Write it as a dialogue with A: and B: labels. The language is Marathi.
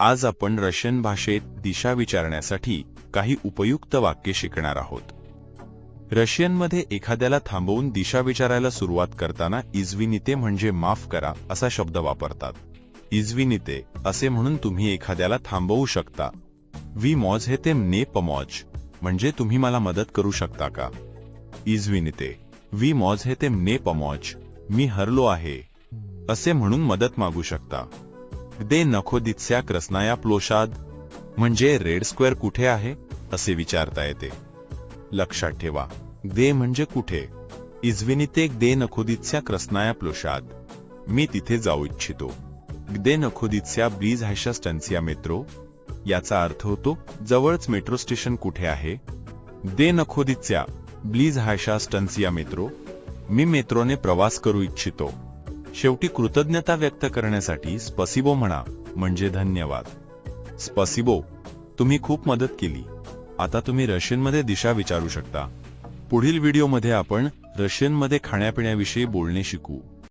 A: आज आपण रशियन भाषेत दिशा विचारण्यासाठी काही उपयुक्त वाक्य शिकणार आहोत. रशियनमध्ये एखाद्याला थांबवून दिशा विचारायला सुरुवात करताना इजविनिते म्हणजे माफ करा असा शब्द वापरतात. इजविनिते असे म्हणून तुम्ही एखाद्याला थांबवू शकता. वी मॉज हे ते ने पमॉज म्हणजे तुम्ही मला मदत करू शकता का? इजविनिते वी मॉज हे ते ने पमॉज मी हरलो आहे. असे म्हणून मदत मागू शकता. दे नखोदित्स्या क्रस्नाया प्लोशाद म्हणजे रेड स्क्वेअर कुठे आहे? असे विचारता येते. लक्षात ठेवा. दे म्हणजे कुठे? इजविनिते दे नखोदित्स्या क्रस्नाया प्लोशाद मी तिथे जाऊ इच्छितो. दे नखोदित्स्या ब्रीज हॅशा स्टन्सिया मेट्रो. याचा अर्थ होतो जवळच मेट्रो स्टेशन कुठे आहे? दे नखोदित्स्या ब्लीज हायशा स्टन्सिया मेट्रो. मी मेट्रोने प्रवास करू इच्छितो. शेवटी कृतज्ञता व्यक्त करण्यासाठी स्पसिबो म्हणा म्हणजे धन्यवाद. स्पसिबो तुम्ही खूप मदत केली. आता तुम्ही रशियनमध्ये दिशा विचारू शकता. पुढील व्हिडिओमध्ये आपण रशियनमध्ये खाण्यापिण्याविषयी बोलणे शिकू.